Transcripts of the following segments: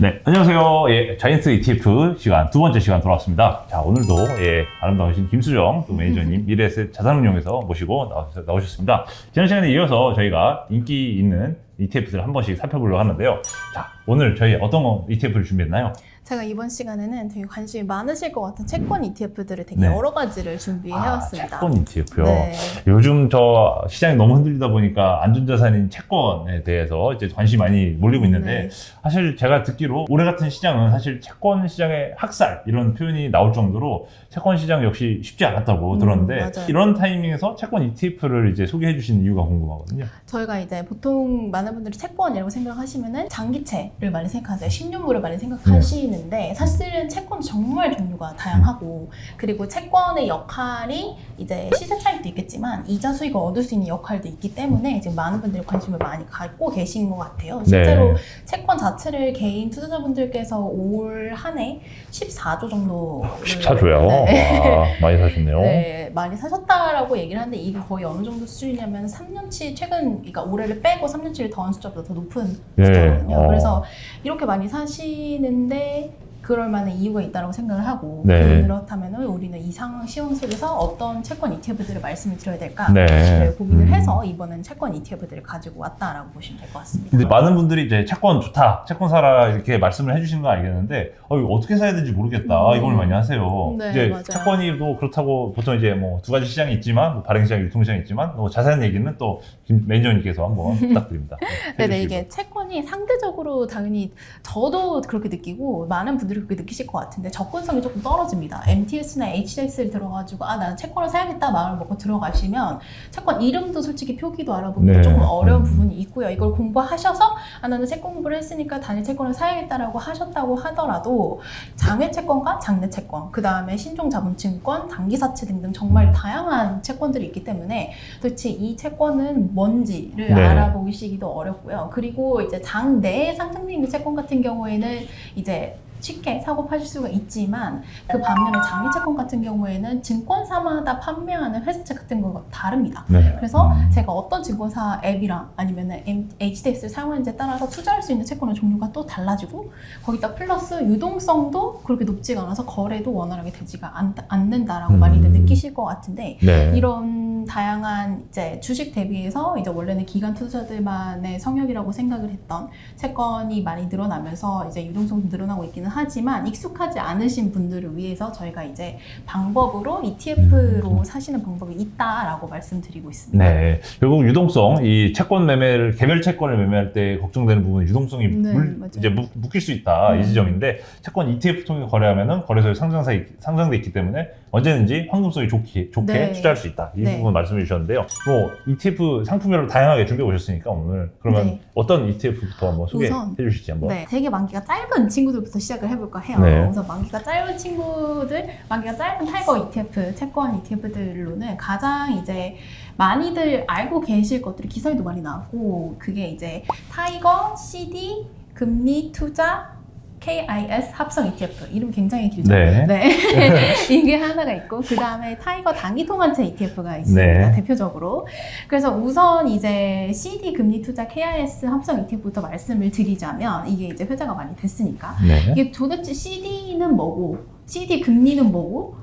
네, 안녕하세요. 예, 자이언트 ETF 시간, 두 번째 시간 돌아왔습니다. 자, 오늘도, 예, 아름다우신 김수정 또 매니저님, 미래에셋 자산운용에서 모시고 나오셨, 나오셨습니다. 지난 시간에 이어서 저희가 인기 있는 ETF들 한 번씩 살펴보려고 하는데요. 자, 오늘 저희 어떤 ETF를 준비했나요? 제가 이번 시간에는 되게 관심이 많으실 것 같은 채권 ETF들을 되게 네. 여러 가지를 준비해왔습니다. 아, 채권 ETF요. 네. 요즘 저 시장이 너무 흔들리다 보니까 안전자산인 채권에 대해서 이제 관심이 많이 몰리고 있는데 네. 사실 제가 듣기로 올해 같은 시장은 사실 채권 시장의 학살 이런 표현이 나올 정도로 채권 시장 역시 쉽지 않았다고 음, 들었는데 맞아요. 이런 타이밍에서 채권 ETF를 이제 소개해 주신 이유가 궁금하거든요. 저희가 이제 보통 많은 분들이 채권이라고 생각하시면은 장기채를 많이 생각하세요. 10년물을 많이 생각하시는 데 사실은 채권 정말 종류가 다양하고 그리고 채권의 역할이 이제 시세 차익도 있겠지만 이자 수익을 얻을 수 있는 역할도 있기 때문에 지금 많은 분들이 관심을 많이 갖고 계신 것 같아요. 실제로 네. 채권 자체를 개인 투자자분들께서 올 한 해 14조 정도 14조요. 네. 와, 많이 사셨네요. 네, 많이 사셨다라고 얘기를 하는데 이게 거의 어느 정도 수준이냐면 3년치 최근 그러니까 올해를 빼고 3년치를 더한 숫자보다 더 높은 네, 숫자거든요. 어. 그래서 이렇게 많이 사시는데 그럴 만한 이유가 있다고 생각을 하고 네. 그렇다면 우리는 이 상황 시황 속에서 어떤 채권 ETF들을 말씀을 드려야 될까 를 네. 고민을 음. 해서 이번엔 채권 ETF들을 가지고 왔다라고 보시면 될 것 같습니다. 근데 많은 분들이 이제 채권 좋다, 채권 사라 이렇게 말씀을 해주시는 건 알겠는데 어, 이거 어떻게 사야 되는지 모르겠다 음. 이걸 많이 하세요. 네, 이제 맞아요. 채권이 또 그렇다고 보통 이제 뭐 두 가지 시장이 있지만 뭐 발행 시장, 유통 시장이 있지만 뭐 자세한 얘기는 또 김 매니저님께서 한번 부탁드립니다. 네, 해주시고. 이게 채권이 상대적으로 당연히 저도 그렇게 느끼고 많은 분들 이 그렇게 느끼실 것 같은데 접근성이 조금 떨어집니다. MTS나 HTX를 들어가지고 아 나는 채권을 사야겠다 마음을 먹고 들어가시면 채권 이름도 솔직히 표기도 알아보기 네. 조금 어려운 음. 부분이 있고요. 이걸 공부하셔서 아 나는 채권 공부를 했으니까 단일 채권을 사야겠다라고 하셨다고 하더라도 장외 채권과 장내 채권 그 다음에 신종 자본증권, 단기사채 등등 정말 다양한 채권들이 있기 때문에 도대체 이 채권은 뭔지를 네. 알아보시기도 어렵고요. 그리고 이제 장내에 상장돼 있는 채권 같은 경우에는 이제 쉽게 사고 파실 수가 있지만 그 반면에 장기 채권 같은 경우에는 증권사마다 판매하는 회사채 같은 거가 다릅니다. 네. 그래서 음. 제가 어떤 증권사 앱이랑 아니면 HDX를 사용하는지에 따라서 투자할 수 있는 채권의 종류가 또 달라지고 거기다 플러스 유동성도 그렇게 높지가 않아서 거래도 원활하게 되지가 않, 않는다라고 음. 많이들 느끼실 것 같은데 네. 이런 다양한 이제 주식 대비해서 이제 원래는 기관 투자자들만의 성역이라고 생각을 했던 채권이 많이 늘어나면서 이제 유동성도 늘어나고 있기는 하지만 익숙하지 않으신 분들을 위해서 저희가 이제 방법으로 ETF로 음. 사시는 방법이 있다라고 말씀드리고 있습니다. 네. 결국 유동성, 이 채권 매매를, 개별 채권을 매매할 때 걱정되는 부분은 유동성이 네, 물- 맞아요. 이제 묶- 묶일 수 있다. 음. 이 지점인데, 채권 ETF 통해 거래하면은 거래소에 상장사, 상장돼 있기 때문에 언제든지 황금성이 좋게, 좋게 네. 투자할 수 있다. 이 네. 부분 말씀해 주셨는데요. 뭐, ETF 상품별로 다양하게 준비해 오셨으니까 오늘. 그러면 네. 어떤 ETF부터 한번 소개해 우선- 주시지 한번. 네, 되게 만기가 짧은 친구들부터 시작을 해볼까 해요. 네. 그래서 만기가 짧은 친구들, 만기가 짧은 타이거 ETF, 채권 ETF들로는 가장 이제 많이들 알고 계실 것들이 기사에도 많이 나왔고 그게 이제 타이거, CD, 금리, 투자, KIS 합성 ETF 이름 굉장히 길죠. 네. 이게 하나가 있고 그 다음에 타이거 단기 통화채 ETF가 있습니다. 네. 대표적으로. 그래서 우선 이제 CD 금리 투자 KIS 합성 ETF부터 말씀을 드리자면 이게 이제 회자가 많이 됐으니까 네. 이게 도대체 CD는 뭐고 CD 금리는 뭐고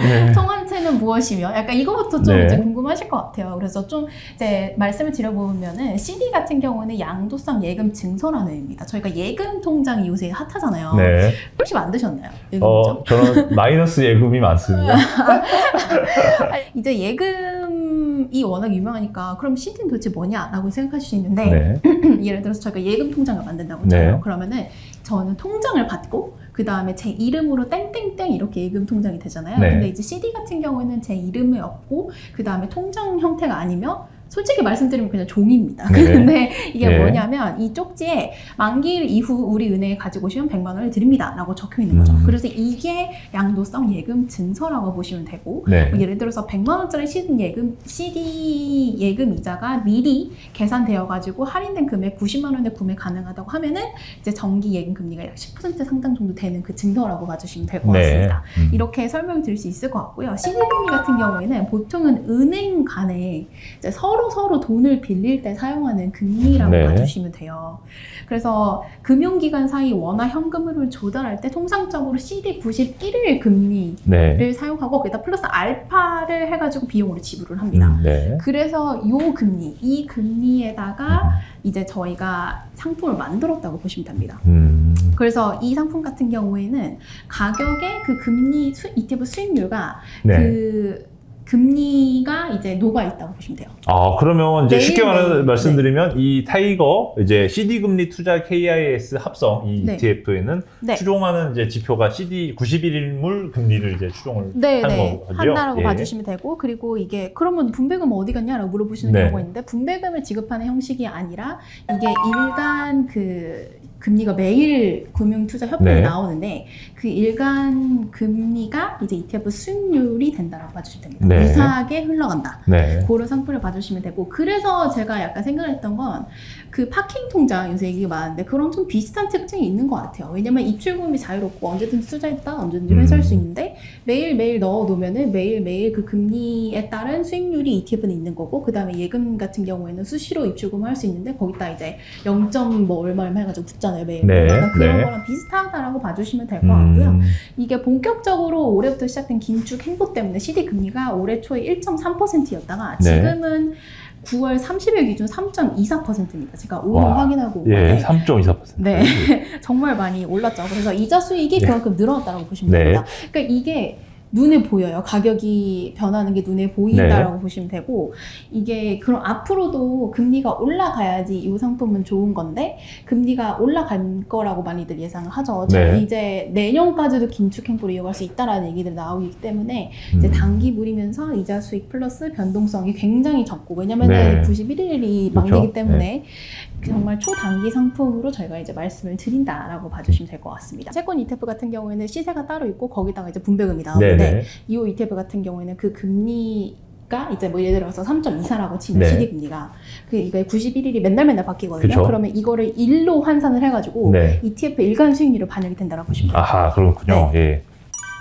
네. 통 화채는 무엇이며 약간 이거부터 좀 네. 이제 궁금하실 것 같아요. 그래서 좀 이제 말씀을 드려보면은 CD 같은 경우는 양도성 예금 증서라는 의미입니다. 저희가 예금 통장이 요새 핫하잖아요. 네. 혹시 만드셨나요? 예금 어, 통장? 저는 마이너스 예금이 많습니다. 이제 예금이 워낙 유명하니까 그럼 CD는 도대체 뭐냐라고 생각하실 수 있는데 네. 예를 들어서 저희가 예금 통장을 만든다고 네. 쳐요. 그러면은 저는 통장을 받고 그 다음에 제 이름으로 땡땡땡 이렇게 예금 통장이 되잖아요. 네. 근데 이제 CD 같은 경우에는 제 이름이 없고 그 다음에 통장 형태가 아니면 솔직히 말씀드리면 그냥 종입니다. 네. 근데 이게 네. 뭐냐면 이 쪽지에 만기 이후 우리 은행에 가지고 오시면 100만 원을 드립니다. 라고 적혀 있는 거죠. 음. 그래서 이게 양도성 예금 증서라고 보시면 되고 네. 뭐 예를 들어서 100만 원짜리 CD 예금 CD 예금 이자가 미리 계산되어 가지고 할인된 금액 90만 원에 구매 가능하다고 하면은 이제 정기 예금 금리가 약 10% 상당 정도 되는 그 증서라고 봐주시면 될 것 같습니다. 음. 이렇게 설명드릴 수 있을 것 같고요. CD 금리 같은 경우에는 보통은 은행 간에 이제 서류 서로 서로 돈을 빌릴 때 사용하는 금리라고 네. 봐주시면 돼요. 그래서 금융기관 사이 원화 현금으로 조달할 때 통상적으로 CD 91일 금리를 네. 사용하고 거기다 플러스 알파를 해가지고 비용으로 지불을 합니다. 음, 네. 그래서 요 금리, 이 금리에다가 이제 저희가 상품을 만들었다고 보시면 됩니다. 음. 그래서 이 상품 같은 경우에는 가격의 그 금리 수, ETF 수익률과 네. 그 금리가 이제 녹아 있다고 보시면 돼요. 아, 그러면 이제 쉽게 말, 매일. 말씀드리면 이 타이거 이제 CD 금리 투자 KIS 합성 이 네. ETF에는 네. 추종하는 이제 지표가 CD 91일물 금리를 이제 추종을 네, 하는 네. 거죠? 한다라고 예. 봐주시면 되고 그리고 이게 그러면 분배금 어디 갔냐라고 물어보시는 네. 경우가 있는데 분배금을 지급하는 형식이 아니라 이게 일간 그 금리가 매일 금융투자협회에 네. 나오는데 그 일간 금리가 이제 ETF 수익률이 된다라고 봐주시면 됩니다. 네. 유사하게 흘러간다. 네. 그런 상품을 봐주시면 되고 그래서 제가 약간 생각을 했던 건 그 파킹 통장 요새 얘기가 많은데 그런 좀 비슷한 특징이 있는 것 같아요. 왜냐면 입출금이 자유롭고 언제든지 투자했다 언제든지 음. 회수할 수 있는데 매일 매일 넣어 놓으면은 매일 매일 그 금리에 따른 수익률이 ETF는 있는 거고 그 다음에 예금 같은 경우에는 수시로 입출금을 할 수 있는데 거기다 이제 0. 뭐 얼마 얼마 해가지고 붙 잖아요 매일. 네, 약간 그런 네. 거랑 비슷하다라고 봐주시면 될 것 같고요. 음. 이게 본격적으로 올해부터 시작된 긴축 행보 때문에 CD 금리가 올해 초에 1.3%였다가 네. 지금은 9월 30일 기준 3.24%입니다. 제가 오늘 와. 확인하고 온 예, 건데 3.24%. 네. 정말 많이 올랐죠. 그래서 이자 수익이 네. 그만큼 늘어났다고 보시면 네. 됩니다. 그러니까 이게 눈에 보여요. 가격이 변하는 게 눈에 보인다라고 네. 보시면 되고 이게 그럼 앞으로도 금리가 올라가야지 이 상품은 좋은 건데 금리가 올라갈 거라고 많이들 예상을 하죠. 네. 이제 내년까지도 긴축 행보를 이어갈 수 있다라는 얘기들이 나오기 때문에 이제 음. 단기물이면서 이자 수익 플러스 변동성이 굉장히 적고 왜냐면은 네. 91일이 그렇죠. 만기이기 때문에 정말 초단기 상품으로 저희가 이제 말씀을 드린다라고 봐주시면 될 것 같습니다. 채권 ETF 같은 경우에는 시세가 따로 있고 거기다가 이제 분배금이 나오는데 네 네. 이호 ETF 같은 경우에는 그 금리 가 이제 뭐 예를 들어서 3.24라고 치면 네. CD 금리가 그 이게 91일이 맨날 맨날 바뀌거든요. 그쵸. 그러면 이거를 일로 환산을 해가지고 네. ETF 일간 수익률이 반영이 된다고 보시면 돼요. 아하, 그렇군요. 네. 예.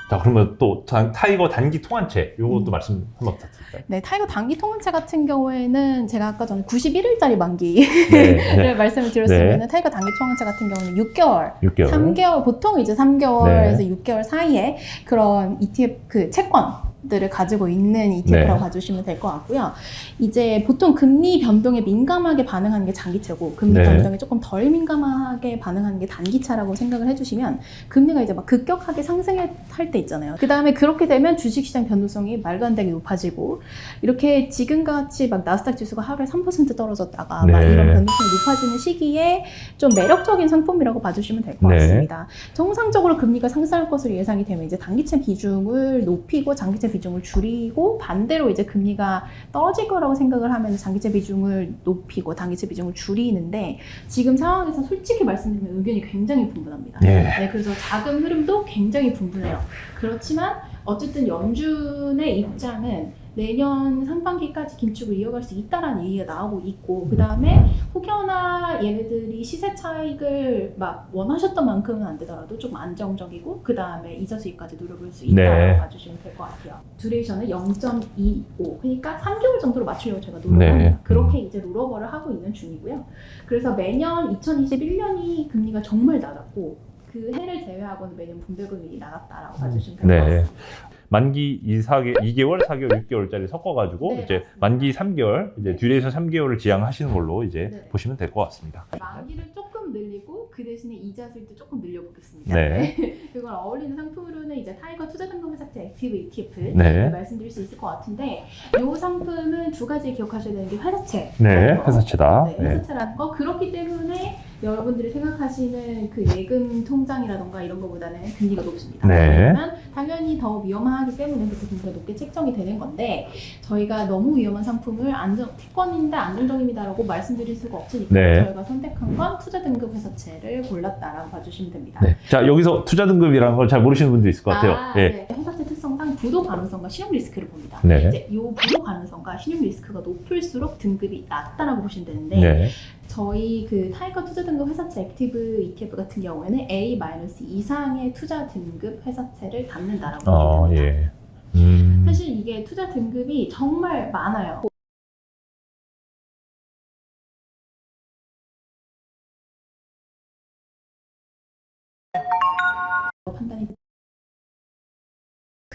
자, 그러면 또 타- 타이거 단기 통환채 요것도 음. 말씀 한번 부탁드릴까요? 네, 타이거 단기 통화채 같은 경우에는 제가 아까 전에 91일짜리 만기를 네. 네. 말씀을 드렸으면 타이거 단기 통화채 같은 경우는 6개월 6개월. 3개월 보통 이제 3개월에서 6개월 사이에 그런 ETF 그 채권 들을 가지고 있는 ETF라고 네. 봐주시면 될 것 같고요. 이제 보통 금리 변동에 민감하게 반응하는 게 장기채고 금리 네. 변동에 조금 덜 민감하게 반응하는 게 단기차라고 생각을 해주시면 금리가 이제 막 급격하게 상승할 때 있잖아요. 그 다음에 그렇게 되면 주식시장 변동성이 말도 안 되게 높아지고 이렇게 지금같이 막 나스닥 지수가 하루에 3% 떨어졌다가 막 네. 이런 변동성이 높아지는 시기에 좀 매력적인 상품이라고 봐주시면 될것 네. 같습니다. 정상적으로 금리가 상승할 것으로 예상이 되면 이제 단기채 비중을 높이고 장기채 비중을 줄이고 반대로 이제 금리가 떨어질 거라고 생각을 하면 장기채 비중을 높이고 단기채 비중을 줄이는데 지금 상황에서 솔직히 말씀드리면 의견이 굉장히 분분합니다. 예. 네, 그래서 자금 흐름도 굉장히 분분해요. 그렇지만 어쨌든 연준의 입장은 내년 상반기까지 긴축을 이어갈 수 있다라는 얘기가 나오고 있고 그 다음에 혹여나 얘네들이 시세 차익을 막 원하셨던 만큼은 안 되더라도 좀 안정적이고 그 다음에 이자 수익까지 노려볼 수 있다고 네. 봐주시면 될 것 같아요. 듀레이션은 0.25 그러니까 3개월 정도로 맞추려고 제가 노력을 네. 합니다. 그렇게 이제 노력을 하고 있는 중이고요. 그래서 매년 2021년이 금리가 정말 낮았고 그 해를 제외하고는 매년 분배금이 나갔다라고 봐주시면 될것 네. 같습니다. 만기 2, 4개, 2개월, 4개월, 6개월짜리 섞어가지고 네, 이제 맞습니다. 만기 3개월, 이제 네. 듀레이션 3개월을 지향하시는 걸로 이제 네. 보시면 될 것 같습니다. 만기를 조금 늘리고 그 대신에 이자 수익도 조금 늘려보겠습니다. 네. 그걸 어울리는 상품으로는 이제 타이거 투자등급 회사채 액티브 ETF 네. 말씀드릴 수 있을 것 같은데 이 상품은 두 가지 기억하셔야 되는 게 회사채. 네, 회사채다. 네, 네. 회사채라는 거 그렇기 때문에 여러분들이 생각하시는 그 예금 통장이라던가 이런 거보다는 금리가 높습니다. 네. 왜냐면 당연히 더 위험하기 때문에 그렇게 금리가 높게 책정이 되는 건데 저희가 너무 위험한 상품을 안정 채권인데 안정적입니다라고 말씀드릴 수가 없으니까 네. 저희가 선택한 건 투자 등급 회사채를 골랐다라고 봐주시면 됩니다. 네. 자, 여기서 투자 등급이라는 걸 잘 모르시는 분도 있을 것 같아요. 아, 예. 네. 회사 채 특성상 부도 가능성과 신용 리스크를 봅니다. 네. 이제 이 부도 가능성과 신용 리스크가 높을수록 등급이 낮다라고 보시면 되는데 네. 저희 그 타이거 투자 등급 회사채 액티브 ETF 같은 경우에는 A- 이상의 투자 등급 회사채를 담는다라고 어, 보시면 됩니다. 예. 음. 사실 이게 투자 등급이 정말 많아요.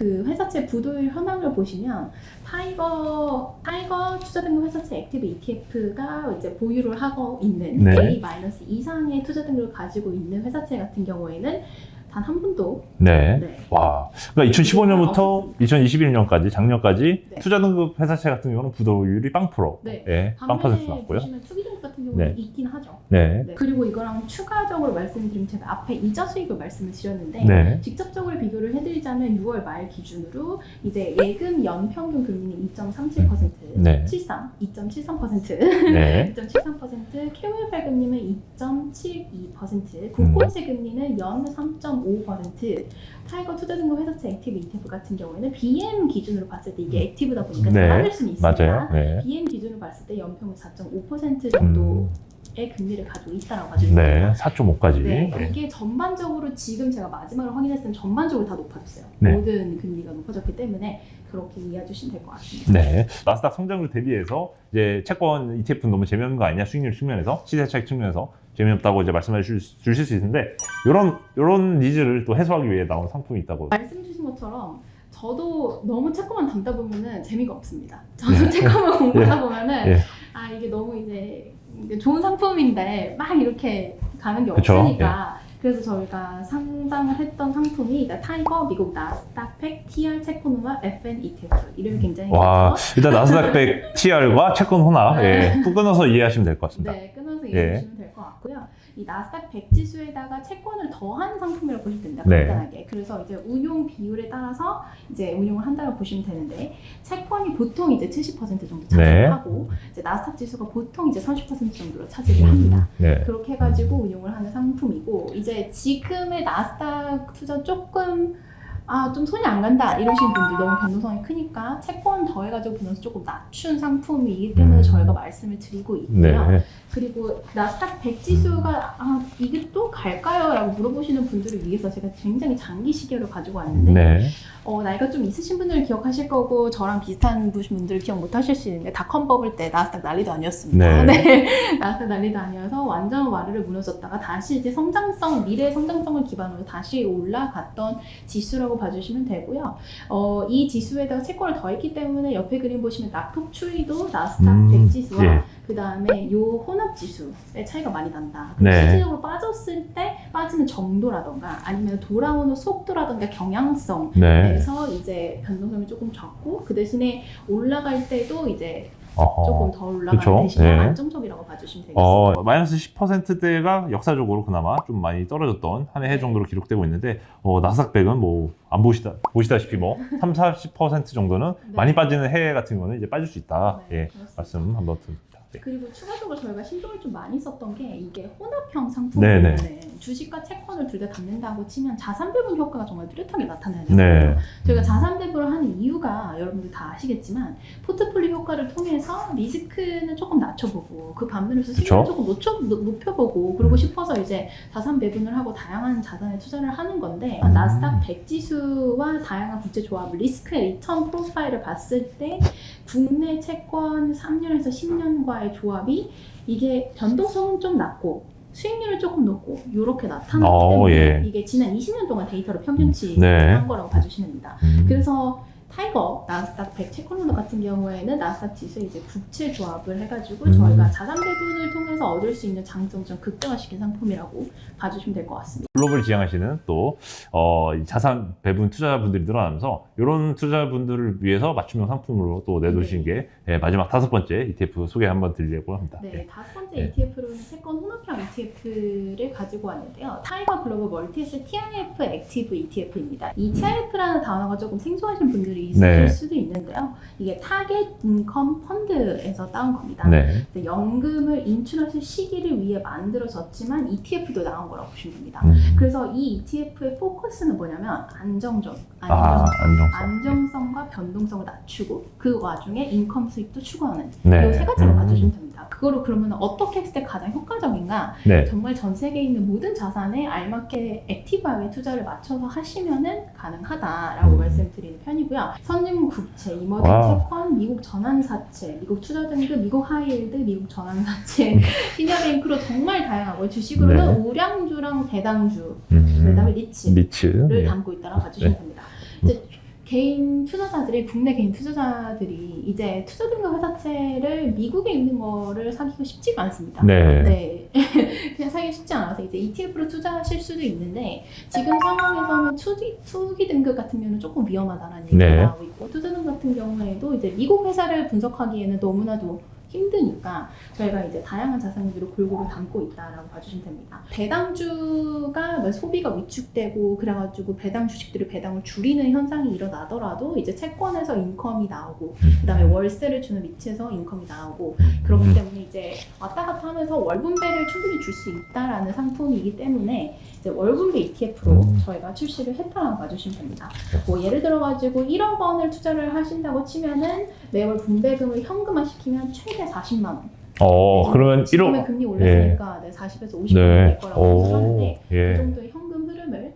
그 회사채 부도율 현황을 보시면 타이거 타이거 투자 등급 회사채 액티브 ETF가 이제 보유를 하고 있는 네. A 이상의 투자 등급을 가지고 있는 회사채 같은 경우에는 단한 분도 네. 네. 와. 그러니까 2015년부터 2021년까지 작년까지 네. 투자 등급 회사채 같은 경우는 부도율이 빵 프로. 네. 예. 빵 퍼센트 났고요. 보시면 투기 등급 같은 경우는 네. 있긴 하죠. 네. 네. 그리고 이거랑 추가적으로 말씀드리면 제가 앞에 이자 수익을 말씀을 드렸는데 네. 직접적으로 비교를 해드리자면 6월 말 기준으로 이제 예금 연평균 금리는 2.37%, 네. 73, 2.73%, 네. 2.73%, KOL 발금리는 2.72%, 음. 국고채 금리는 연 3.5%, 타이거 투자 등급 회사채 액티브 ETF 같은 경우에는 BM 기준으로 봤을 때 이게 액티브다 보니까 네. 달라질 수는 있습니다. 맞아요. 네. BM 기준으로 봤을 때 연평균 4.5% 정도의 음. 금리를 가지고 있다라고 봐주시면. 네. 4.5까지. 네, 네. 이게 전반적으로 지금 제가 마지막으로 확인했을 때 전반적으로 다 높아졌어요. 네. 모든 금리가 높아졌기 때문에 그렇게 이해해 주시면 될 것 같습니다. 네. 나스닥 성장률 대비해서 이제 채권 ETF는 너무 재미없는 거 아니냐 수익률 측면에서 시세 차익 측면에서 재미없다고 이제 말씀해 주실, 수- 주실 수 있는데 이런 이런 니즈를 또 해소하기 위해 나온 상품이 있다고. 말씀 주신 것처럼 저도 너무 채권만 담다 보면은 재미가 없습니다. 저도 채권만 공부하다 보면은 예. 아 이게 너무 이제 좋은 상품인데 막 이렇게 가는 게 그쵸. 없으니까 그래서 저희가 상장을 했던 상품이 이제 타이거 미국 나스닥 팩 TR 채권과 FN ETF 이름이 굉장히 와 길죠? 일단 나스닥 100 TR과 채권 혼합 네. 예, 또 끊어서 이해하시면 될 것 같습니다. 네, 끊어서 예. 이해해 주시면 될 것 같고요. 이 나스닥 100 지수에다가 채권을 더한 상품이라고 보시면 됩니다. 네. 간단하게. 그래서 이제 운용 비율에 따라서 이제 운용을 한다고 보시면 되는데 채권이 보통 이제 70% 정도 네. 하고 이제 나스닥 지수가 보통 이제 30% 정도로 차지를 합니다. 네. 그렇게 해가지고 운용을 하는 상품이고 이제 지금의 나스닥 투자 조금 아 좀 손이 안 간다 이러시는 분들 너무 변동성이 크니까 채권 더해가지고 보면서 조금 낮춘 상품이기 때문에 음. 저희가 말씀을 드리고 있고요. 네. 그리고 나스닥 100 지수가 아 이게 또 갈까요? 라고 물어보시는 분들을 위해서 제가 굉장히 장기 시계를 가지고 왔는데 네. 어, 나이가 좀 있으신 분들은 기억하실 거고 저랑 비슷한 분들 기억 못 하실 수 있는데 닷컴 버블 때 나스닥 난리도 아니었습니다. 네. 네. 나스닥 난리도 아니어서 완전 와르르 무너졌다가 다시 이제 성장성, 미래 성장성을 기반으로 다시 올라갔던 지수라고 봐주시면 되고요. 어, 이 지수에다가 채권을 더했기 때문에 옆에 그림 보시면 낙폭 추이도 나스닥 음, 100 지수와 예. 그 다음에 요 혼합 지수의 차이가 많이 난다. 네. 실질적으로 빠졌을 때 빠지는 정도라던가 아니면 돌아오는 속도라던가 경향성 네. 에서 이제 변동성이 조금 적고 그 대신에 올라갈 때도 이제 어허. 조금 더 올라가는 그쵸? 대신에 네. 안정적이라고 봐주시면 되겠습니다. 어, 마이너스 10%대가 역사적으로 그나마 좀 많이 떨어졌던 한 해 정도로 기록되고 있는데 어, 100은 뭐 안 보시다 보시다시피 뭐 3, 40% 정도는 네. 많이 빠지는 해 같은 경우는 이제 빠질 수 있다. 네, 예. 그렇습니다. 말씀 한번 드립니다. 네. 그리고 추가적으로 저희가 신경을 좀 많이 썼던 게 이게 혼합형 네네. 상품이면은 주식과 채권을 둘 다 담는다고 치면 자산 배분 효과가 정말 뚜렷하게 나타나요. 네. 저희가 자산 배분을 하는 이유가 여러분들 다 아시겠지만 포트폴리오 효과를 통해서 리스크는 조금 낮춰보고 그 반면에서 수익을. 조금 높여, 높- 높여보고 그러고 싶어서 이제 자산 배분을 하고 다양한 자산에 투자를 하는 건데 음. 나스닥 100 지수와 다양한 국제 조합 리스크의 리턴 프로파일을 봤을 때 국내 채권 3년에서 10년과 의 조합이 이게 변동성은 좀 낮고 수익률은 조금 높고 이렇게 나타났기 어, 때문에 예. 이게 지난 20년 동안 데이터를 평균치 네. 한 거라고 봐주시면 됩니다. 음. 그래서 타이거 나스닥 100 채권론도 같은 경우에는 나스닥 지수 이제 국채 조합을 해가지고 음. 저희가 자산 배분을 통해서 얻을 수 있는 장점 좀 극대화시킨 상품이라고 봐주시면 될 것 같습니다. 글로벌 지향하시는 또 어, 이 자산 배분 투자분들이 늘어나면서 이런 투자분들을 위해서 맞춤형 상품으로 또 내놓으신 게 예, 마지막 다섯 번째 ETF 소개 한번 드리려고 합니다. 네, 다섯 번째 네. ETF로는 채권 혼합형 ETF를 가지고 왔는데요. 타이거 글로벌 멀티에스 TIF 액티브 ETF입니다. 이 TIF라는 단어가 조금 생소하신 분들이 있으실 네. 수도 있는데요. 이게 타겟 인컴 펀드에서 따온 겁니다. 네. 연금을 인출하실 시기를 위해 만들어졌지만 ETF도 나온 거라고 보시면 됩니다. 음. 그래서 이 ETF의 포커스는 뭐냐면 안정적, 아, 안정, 안정성. 안정성 과 변동성을 낮추고 그 와중에 인컴 수익도 추구하는 네. 이세 가지로 음. 봐주시면 됩니다. 그거를 그러면 어떻게 했을 때 가장 효과적인가? 네. 정말 전 세계에 있는 모든 자산에 알맞게 액티브하게 투자를 맞춰서 하시면은 가능하다라고 음. 말씀드리는 편이고요. 선진국 국채, 이머징 와우. 채권, 미국 전환사채, 미국 투자등급, 미국 하이힐드, 미국 전환사채, 시니어뱅크로 정말 다양하고 주식으로는 네. 우량주랑 대당주, 음. 그다음에 리츠를 리츠. 네. 담고 있다고 봐주시면 네. 됩니다. 이제 개인 투자자들이 국내 개인 투자자들이 이제 투자 등급 회사채를 미국에 있는 거를 사기가 쉽지가 않습니다. 네. 네. 그냥 사기 쉽지 않아서 이제 ETF로 투자하실 수도 있는데 지금 상황에서는 투기, 투기 등급 같은 경우는 조금 위험하다라는 얘기가 네. 나오고 있고 투자 등급 같은 경우에도 이제 미국 회사를 분석하기에는 너무나도 힘드니까 저희가 이제 다양한 자산들을 골고루 담고 있다라고 봐주시면 됩니다. 배당주가 뭐 소비가 위축되고 그래가지고 배당 주식들이 배당을 줄이는 현상이 일어나더라도 이제 채권에서 인컴이 나오고 그다음에 월세를 주는 위치에서 인컴이 나오고 그렇기 때문에 이제 왔다 갔다 하면서 월분배를 충분히 줄 수 있다라는 상품이기 때문에 월분배 ETF로 음. 저희가 출시를 했다라고 봐주시면 됩니다. 뭐 예를 들어가지고 1억 원을 투자를 하신다고 치면은 매월 분배금을 현금화 시키면 최대 40만 원. 어, 그러면 지금의 1억. 금리 올랐으니까 네. 40에서 50만 네. 원될 거라고 생각하는데 그 예. 정도의 현금 흐름을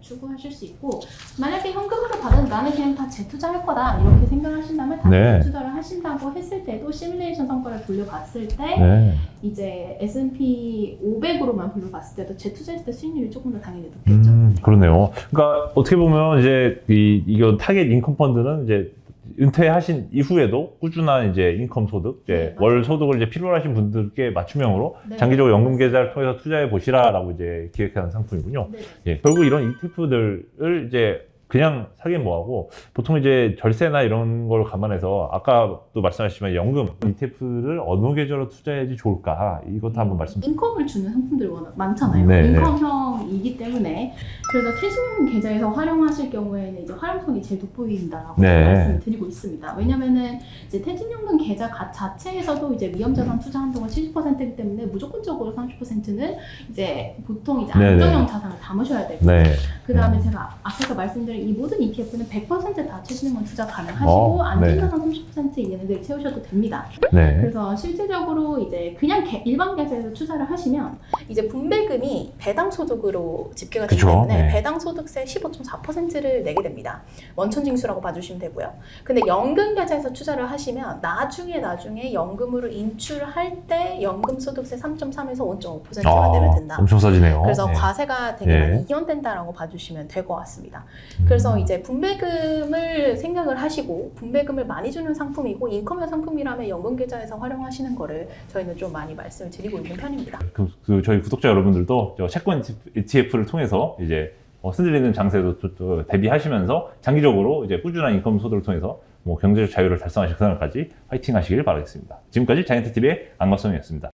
추구하실 수 있고 만약에 현금으로 받은 나는 그냥 다 재투자할 거다 이렇게 생각하신다면 다 네. 재투자를 하신다고 했을 때도 시뮬레이션 성과를 돌려봤을 때 네. 이제 S&P 500으로만 돌려봤을 때도 재투자했을 때 수익률이 조금 더 당연히 높겠죠. 음, 그러네요. 그러니까 어떻게 보면 이제 이 이거 타겟 인컴 펀드는 이제 은퇴하신 이후에도 꾸준한 이제 인컴 소득, 이제 네. 월 소득을 이제 필요로 하신 분들께 맞춤형으로 네. 장기적으로 연금 계좌를 통해서 투자해 보시라라고 이제 기획하는 상품이군요. 네. 예, 결국 이런 ETF들을 이제 그냥 사긴 뭐하고 보통 이제 절세나 이런 걸 감안해서 아까도 말씀하셨지만 연금 ETF를 어느 계좌로 투자해야지 좋을까 이것도 한번 말씀. 인컴을 주는 상품들이 워낙 많잖아요. 네, 네. 인컴형이기 때문에 그래서 퇴직금 계좌에서 활용하실 경우에는 이제 활용성이 제일 돋보인다라고 네. 말씀을 드리고 있습니다. 왜냐면은 이제 퇴직연금 계좌 가- 자체에서도 이제 위험자산 투자 한도가 70%이기 때문에 무조건적으로 30%는 이제 보통 이제 네, 안정형 네. 자산을 담으셔야 되고 네. 그 다음에 음. 제가 앞에서 말씀드린 이 모든 ETF는 100%다 최신형 투자 가능하시고 어, 안정자산 30% 이내를 채우셔도 됩니다. 네. 그래서 실질적으로 이제 그냥 개- 일반 계좌에서 투자를 하시면 이제 분배금이 배당 소득으로 집계가 되기 때문에 네. 배당 소득세 15.4%를 내게 됩니다. 원천 징수라고 봐주시면 되고요. 근데 연금 계좌에서 투자를 하시면 나중에 나중에 연금으로 인출할 때 연금 소득세 3.3에서 5.5%가 내면 된다. 아, 엄청 싸지네요. 그래서 네. 과세가 되게 예. 많이 이연된다라고 봐주시면 될 것 같습니다. 음. 그래서 이제 분배금을 생각을 하시고 분배금을 많이 주는 상품이고 인컴형 상품이라면 연금 계좌에서 활용하시는 거를 저희는 좀 많이 말씀을 드리고 있는 편입니다. 그, 그 저희 구독자 여러분들도 저 채권 ETF를 통해서 이제 어, 흔들리는 장세도 또- 또 대비하시면서 장기적으로 이제 꾸준한 인컴 소득을 통해서 뭐 경제적 자유를 달성하실 그날까지 화이팅 하시길 바라겠습니다. 지금까지 자이언트 TV의 안광성이었습니다.